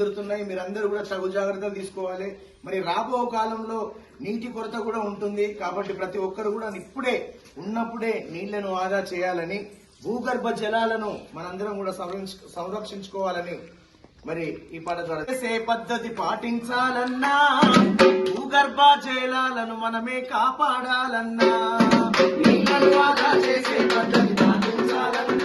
కుదురుతున్నాయి మీరందరూ కూడా తగు జాగ్రత్తలు తీసుకోవాలి. మరి రాబో కాలంలో నీటి కొరత కూడా ఉంటుంది. కాబట్టి ప్రతి ఒక్కరు కూడా ఇప్పుడే ఉన్నప్పుడే నీళ్ళను ఆదా చేయాలని భూగర్భ జలాలను మనందరం కూడా సంరక్షించుకోవాలని మరి ఈ పాట ద్వారా చేసే పద్ధతి పాటించాలన్నా భూగర్భ జలాలను మనమే కాపాడాలన్నా ఆదా చేసే పద్ధతి పాటించాలన్నా.